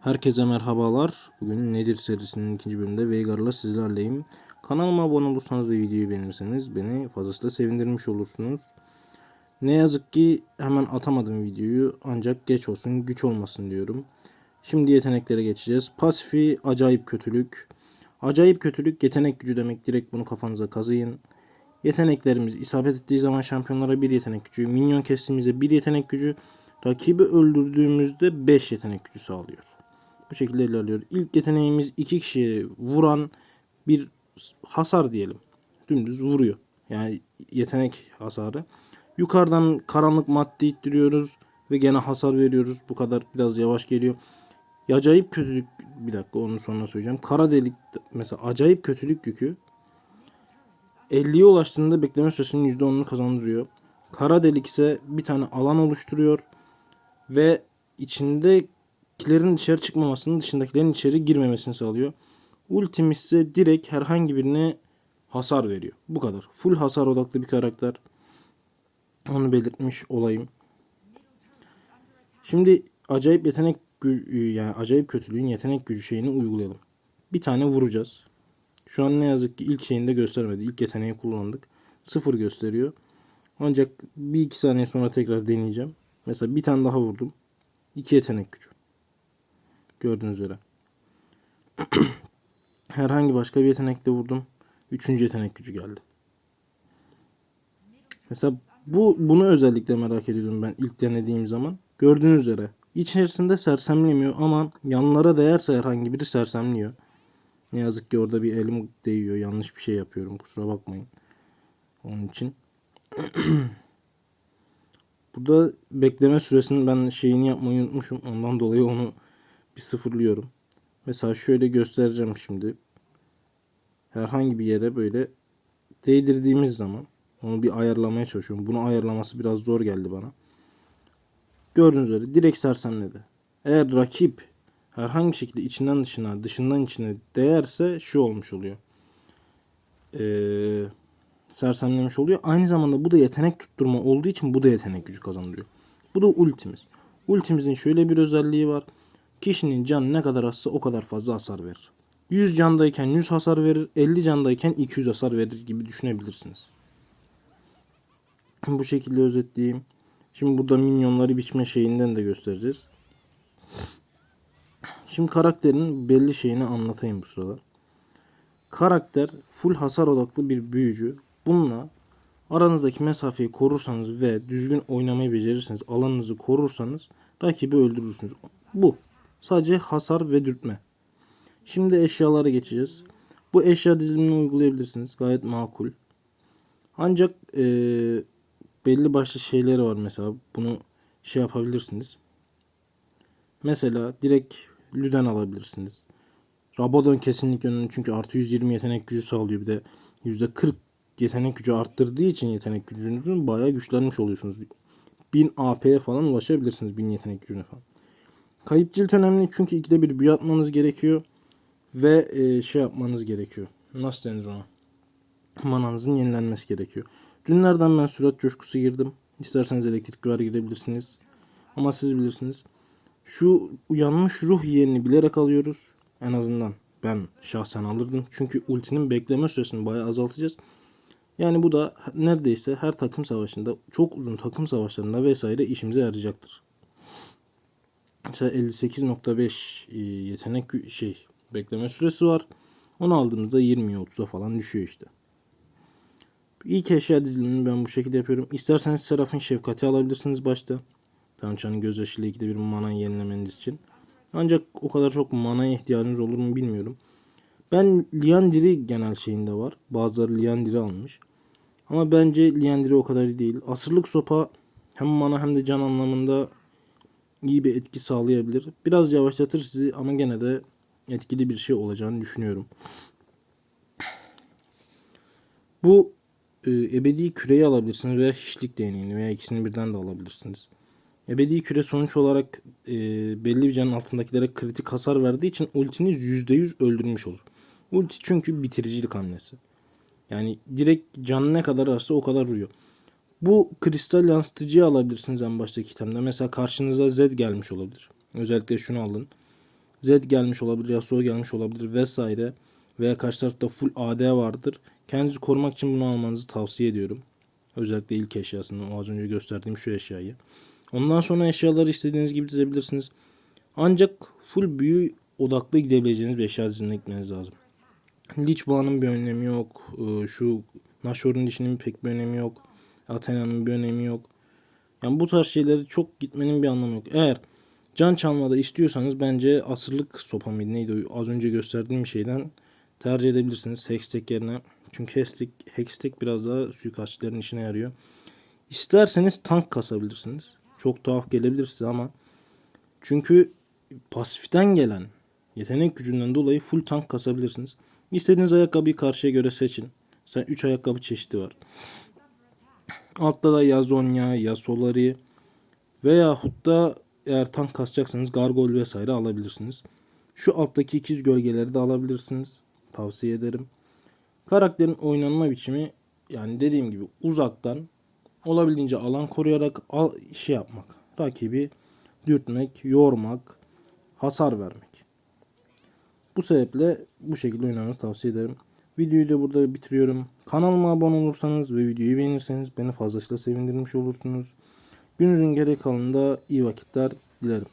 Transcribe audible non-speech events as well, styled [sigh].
Herkese merhabalar. Bugün Nedir serisinin ikinci bölümünde Veigar'la sizlerleyim. Kanalıma abone olursanız ve videoyu beğenirseniz beni fazlasıyla sevindirmiş olursunuz. Ne yazık ki hemen atamadım videoyu ancak geç olsun güç olmasın diyorum. Şimdi yeteneklere geçeceğiz. Pasifi acayip kötülük. Acayip kötülük yetenek gücü demek. Direkt bunu kafanıza kazıyın. Yeteneklerimiz isabet ettiği zaman şampiyonlara bir yetenek gücü, minyon kestiğimizde bir yetenek gücü, rakibi öldürdüğümüzde 5 yetenek gücü sağlıyor. Bu şekilde ilerliyor. İlk yeteneğimiz iki kişiye vuran bir hasar diyelim. Dümdüz vuruyor. Yani yetenek hasarı. Yukarıdan karanlık madde ittiriyoruz ve gene hasar veriyoruz. Bu kadar biraz yavaş geliyor. Acayip kötülük bir dakika onu sonra söyleyeceğim. Kara delik mesela acayip kötülük yükü 50'ye ulaştığında bekleme süresinin %10'unu kazandırıyor. Kara delik ise bir tane alan oluşturuyor ve içindekilerin dışarı çıkmamasını, dışındakilerin içeri girmemesini sağlıyor. Ultim ise direkt herhangi birine hasar veriyor. Bu kadar. Full hasar odaklı bir karakter. Onu belirtmiş olayım. Şimdi acayip yetenek gü- yani acayip kötülüğün yetenek gücü şeyini uygulayalım. Bir tane vuracağız. Şu an ne yazık ki ilk şeyinde göstermedi. İlk yeteneği kullandık. Sıfır gösteriyor. Ancak bir iki saniye sonra tekrar deneyeceğim. Mesela bir tane daha vurdum. İki yetenek gücü. Gördüğünüz üzere. [clears throat] Herhangi başka bir yetenekle vurdum. Üçüncü yetenek gücü geldi. Mesela bu bunu özellikle merak ediyordum ben ilk denediğim zaman. Gördüğünüz üzere içerisinde sersemlemiyor ama yanlara değerse herhangi biri sersemliyor. Ne yazık ki orada bir elim değiyor. Yanlış bir şey yapıyorum. Kusura bakmayın. Onun için. [clears throat] Burada bekleme süresinin ben şeyini yapmayı unutmuşum. Ondan dolayı onu bir sıfırlıyorum. Mesela şöyle göstereceğim şimdi. Herhangi bir yere böyle değdirdiğimiz zaman onu bir ayarlamaya çalışıyorum. Bunu ayarlaması biraz zor geldi bana. Gördüğünüz üzere direkt sersemledi. Eğer rakip herhangi şekilde içinden dışına, dışından içine değerse şu olmuş oluyor. Ee, sersemlemiş oluyor. Aynı zamanda bu da yetenek tutturma olduğu için bu da yetenek gücü kazandırıyor. Bu da ultimiz. Ultimizin şöyle bir özelliği var. Kişinin canı ne kadar azsa o kadar fazla hasar verir. 100 candayken 100 hasar verir, 50 candayken 200 hasar verir gibi düşünebilirsiniz. Bu şekilde özetleyeyim. Şimdi burada minyonları biçme şeyinden de göstereceğiz. Şimdi karakterin belli şeyini anlatayım bu sırada. Karakter full hasar odaklı bir büyücü. Bununla aranızdaki mesafeyi korursanız ve düzgün oynamayı becerirseniz, alanınızı korursanız rakibi öldürürsünüz. Bu. Sadece hasar ve dürtme. Şimdi eşyalara geçeceğiz. Bu eşya dizilimini uygulayabilirsiniz. Gayet makul. Ancak eee, belli başlı şeyleri var mesela. Bunu şey yapabilirsiniz. Mesela direkt Lüden alabilirsiniz. Rabadon kesinlikle önemli çünkü artı 120 yetenek gücü sağlıyor. Bir de %40 yetenek gücü arttırdığı için yetenek gücünüzün bayağı güçlenmiş oluyorsunuz. 1000 AP'ye falan ulaşabilirsiniz 1000 yetenek gücüne falan. Kayıp cilt önemli çünkü ikide bir büyü atmanız gerekiyor. Ve e, şey yapmanız gerekiyor. Nasıl denir ona? Mananızın yenilenmesi gerekiyor. Dünlerden ben sürat coşkusu girdim. İsterseniz elektrik güver girebilirsiniz. Ama siz bilirsiniz. Şu uyanmış ruh yerini bilerek alıyoruz. En azından ben şahsen alırdım. Çünkü ultinin bekleme süresini bayağı azaltacağız. Yani bu da neredeyse her takım savaşında, çok uzun takım savaşlarında vesaire işimize yarayacaktır. Mesela 58.5 e, yetenek şey bekleme süresi var. Onu aldığımızda 20'ye 30'a falan düşüyor işte. İlk eşya dizilimini ben bu şekilde yapıyorum. İsterseniz Seraf'ın şefkati alabilirsiniz başta. Tanrıçanın gözyaşıyla ikide bir mana yenilemeniz için. Ancak o kadar çok manaya ihtiyacınız olur mu bilmiyorum. Ben Liandry'i genel şeyinde var. Bazıları Liandry almış. Ama bence Liandry o kadar değil. Asırlık sopa hem mana hem de can anlamında iyi bir etki sağlayabilir. Biraz yavaşlatır sizi ama gene de etkili bir şey olacağını düşünüyorum. Bu e, ebedi küreyi alabilirsiniz veya hiçlik değneğini veya ikisini birden de alabilirsiniz. Ebedi küre sonuç olarak e, belli bir canın altındakilere kritik hasar verdiği için ultiniz %100 öldürmüş olur. Ulti çünkü bitiricilik hamlesi. Yani direkt canı ne kadar arsa o kadar vuruyor. Bu kristal yansıtıcıyı alabilirsiniz en baştaki itemde. Mesela karşınıza Z gelmiş olabilir. Özellikle şunu alın. Zed gelmiş olabilir, Yasuo gelmiş olabilir vesaire. Veya karşı tarafta full AD vardır. Kendinizi korumak için bunu almanızı tavsiye ediyorum. Özellikle ilk eşyasını, o az önce gösterdiğim şu eşyayı. Ondan sonra eşyaları istediğiniz gibi dizebilirsiniz. Ancak full büyü odaklı gidebileceğiniz bir eşya dizimine gitmeniz lazım. Lich bağının bir önemi yok. Ee, Şu Nashor'un dişinin pek bir önemi yok. Athena'nın bir önemi yok. Yani bu tarz şeyleri çok gitmenin bir anlamı yok. Eğer can çalmada istiyorsanız bence asırlık sopa mıydı neydi az önce gösterdiğim şeyden tercih edebilirsiniz Hextech yerine. Çünkü Hextech, Hextech biraz daha suikastçilerin işine yarıyor. İsterseniz tank kasabilirsiniz. Çok tuhaf gelebilir size ama çünkü pasiften gelen yetenek gücünden dolayı full tank kasabilirsiniz. İstediğiniz ayakkabıyı karşıya göre seçin. Sen 3 ayakkabı çeşidi var. Altta da ya Zonya ya Solari veyahut da eğer tank kasacaksanız Gargoyle vesaire alabilirsiniz. Şu alttaki ikiz gölgeleri de alabilirsiniz. Tavsiye ederim. Karakterin oynanma biçimi yani dediğim gibi uzaktan olabildiğince alan koruyarak al, şey yapmak. Rakibi dürtmek, yormak, hasar vermek. Bu sebeple bu şekilde oynamanızı tavsiye ederim. Videoyu da burada bitiriyorum. Kanalıma abone olursanız ve videoyu beğenirseniz beni fazlasıyla sevindirmiş olursunuz. Gününüzün geri kalanında iyi vakitler dilerim.